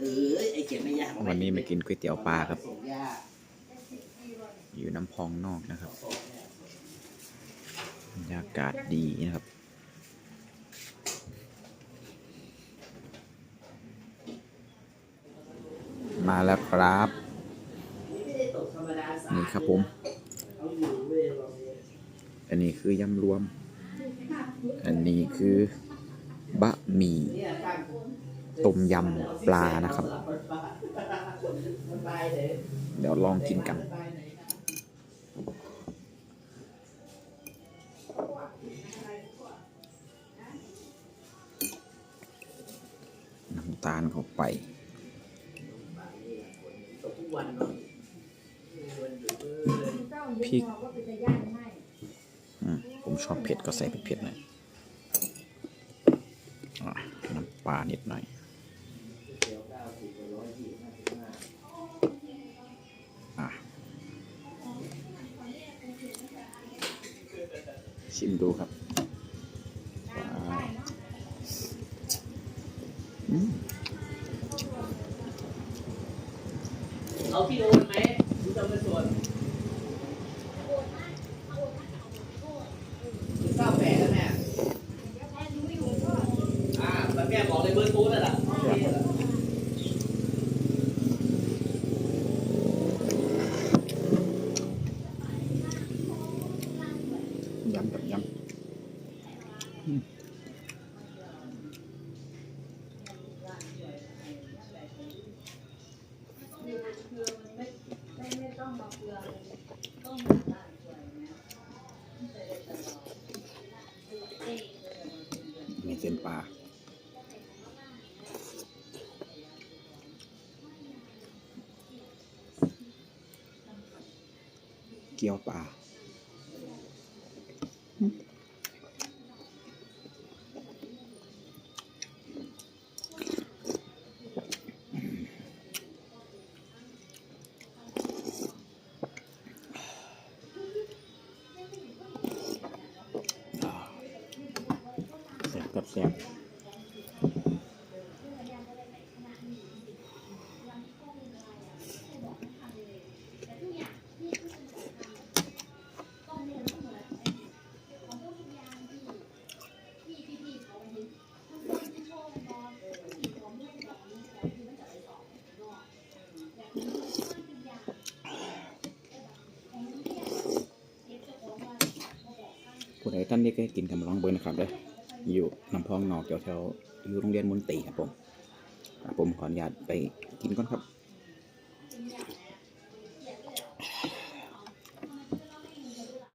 เออไอเขียนไม่ยากวันนี้มากินก๋วยเตี๋ยวปลาครับ อยู่น้ำพองนอกนะครับบรรยากาศดีนะครับมาแล้วครับนี่ครับผม อันนี้คือยำรวม อันนี้คือบะหมี่ ต้มยำปลานะครับ เดี๋ยวลองกินกัน น้ำตาลเข้าไปพริกผมชอบเผ็ดก็ใส่เผ็ดๆหน่อยน้ำปลานิดหน่อย สิบร้อยยี่ห้าสิบห้าชิมดูครับว้าวเอาพี่โอนไหมดูจำเป็นส่วนเก้าแปดแล้วแม่อ่าแบบแม่บอกเลยเบอร์โทรนั่นแหละนี่แหละ ยำแบบยำอื มีเส้นปลาเกี๊ยวปลา แซ่บกับแซ่บผู้ใดท่านได้เคยกินกำลังเบิร์นะครับเด้อ อยู่ลำพองนอกแถวๆอยู่โรงเรียนมุนตีครับผมผมขออนุญาตไปกินก่อนครับ